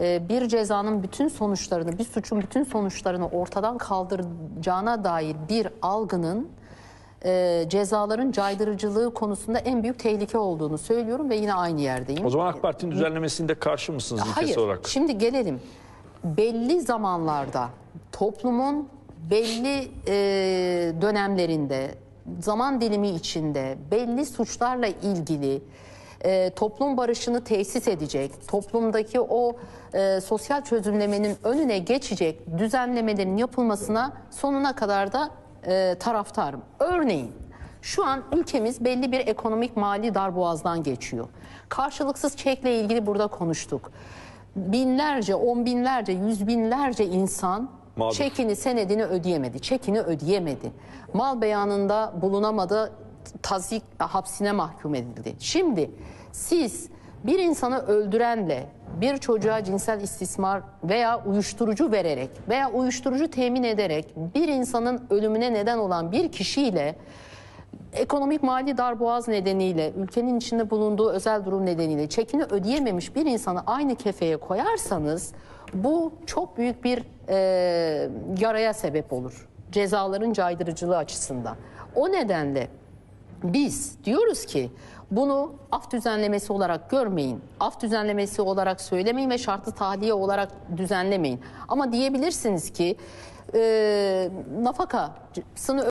e, bir cezanın bütün sonuçlarını, bir suçun bütün sonuçlarını ortadan kaldıracağına dair bir algının e, cezaların caydırıcılığı konusunda en büyük tehlike olduğunu söylüyorum ve yine aynı yerdeyim. O zaman AK Parti'nin düzenlemesinde karşı mısınız Hayır. olarak? Şimdi gelelim. Belli zamanlarda toplumun belli e, dönemlerinde zaman dilimi içinde belli suçlarla ilgili e, toplum barışını tesis edecek, toplumdaki o e, sosyal çözümlemenin önüne geçecek düzenlemelerin yapılmasına sonuna kadar da e, taraftarım. Örneğin şu an ülkemiz belli bir ekonomik mali darboğazdan geçiyor. Karşılıksız çekle ilgili burada konuştuk. Binlerce, on binlerce, yüz binlerce insan Mağdur. çekini, senedini ödeyemedi. Çekini ödeyemedi. Mal beyanında bulunamadı, tazik hapsine mahkum edildi. Şimdi siz bir insanı öldürenle bir çocuğa cinsel istismar veya uyuşturucu vererek veya uyuşturucu temin ederek bir insanın ölümüne neden olan bir kişiyle ekonomik mali darboğaz nedeniyle, ülkenin içinde bulunduğu özel durum nedeniyle çekini ödeyememiş bir insanı aynı kefeye koyarsanız bu çok büyük bir e, yaraya sebep olur. Cezaların caydırıcılığı açısından. O nedenle biz diyoruz ki bunu af düzenlemesi olarak görmeyin. Af düzenlemesi olarak söylemeyin ve şartlı tahliye olarak düzenlemeyin. Ama diyebilirsiniz ki e, nafakasını